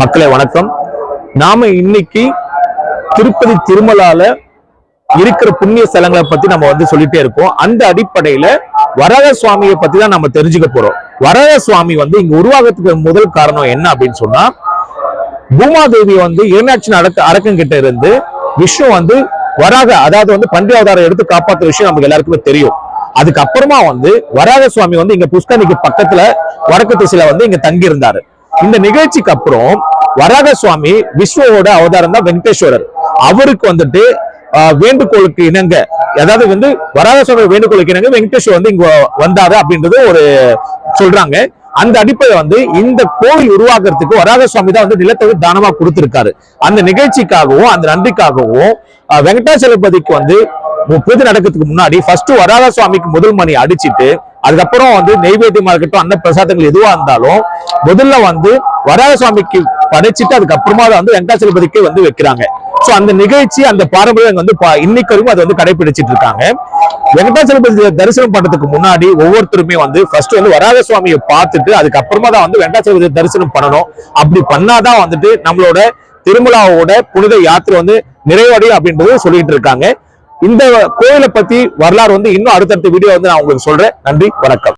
மக்களை வணக்கம். நாம இன்னைக்கு திருப்பதி திருமலால இருக்கிற புண்ணிய ஸ்தலங்களை பத்தி நம்ம வந்து சொல்லிட்டே இருக்கோம். அந்த அடிப்படையில வரத சுவாமியை பத்தி தான் நம்ம தெரிஞ்சுக்க போறோம். வரத சுவாமி வந்து இங்க உருவாகத்துக்கு முதல் காரணம் என்ன அப்படின்னு சொன்னா பூமாதேவி வந்து ஏனாட்சி அடக்க அரக்கன் கிட்ட இருந்து விஷ்ணு வந்து வராக அதாவது வந்து பன்றி அவதாரம் எடுத்து காப்பாற்ற விஷயம் நமக்கு எல்லாருக்குமே தெரியும். அதுக்கப்புறமா வந்து வராக சுவாமி வந்து இங்க புஷ்கரணிக்கு பக்கத்துல வடக்கு திசையில வந்து இங்க தங்கி இருந்தாரு இந்த நிகழ்ச்சிக்கு அப்புறம் வராக சுவாமி விஷ்ணுவோட அவதாரம் தான் வெங்கடேஸ்வரர். அவருக்கு வந்துட்டு வேண்டுகோளுக்கு இணங்க அதாவது வந்து வராக சுவாமி வேண்டுகோளுக்கு இணங்க வெங்கடேஸ்வர் வந்து இங்க வந்தாரு அப்படின்றது ஒரு சொல்றாங்க. அந்த அடிப்படையில் வந்து இந்த கோயில் உருவாக்குறதுக்கு வராக சுவாமி தான் வந்து நிலத்தை தானமா கொடுத்திருக்காரு. அந்த நிகழ்ச்சிக்காகவும் அந்த நன்றிக்காகவும் ஆஹ், வெங்கடாச்சலபதிக்கு வந்து மு- பூஜை நடக்கிறதுக்கு முன்னாடி ஃபர்ஸ்ட் வராக சுவாமிக்கு முதல் மணி அடிச்சிட்டு அதுக்கப்புறம் வந்து நெய்வேத்தியமா இருக்கட்டும் அன்ன பிரசாதங்கள் எதுவா இருந்தாலும் முதல்ல வந்து வராக சுவாமிக்கு படைச்சிட்டு அதுக்கப்புறமா அதை வந்து வெங்கடாச்சலபதிக்கு வந்து வைக்கிறாங்க. சோ அந்த நிகழ்ச்சி அந்த பாரம்பரியம் வந்து பா- இன்னைக்கு வரைக்கும் அதை வந்து கடைபிடிச்சிட்டு இருக்காங்க. வெங்கடாச்சலபதி தரிசனம் பண்றதுக்கு முன்னாடி ஒவ்வொருத்தருமே வந்து ஃபர்ஸ்ட் வந்து வராக சுவாமியை பார்த்துட்டு அதுக்கப்புறமா தான் வந்து வெங்கடாச்சலபதி தரிசனம் பண்ணணும். அப்படி பண்ணாதான் வந்துட்டு நம்மளோட திருமலாவோட புனித யாத்திரை வந்து நிறைவடையும் அப்படின்றது சொல்லிட்டு இருக்காங்க. இந்த கோயிலை பத்தி வரலாறு வந்து இன்னும் அடுத்தடுத்த வீடியோ வந்து நான் உங்களுக்கு சொல்றேன். நன்றி வணக்கம்.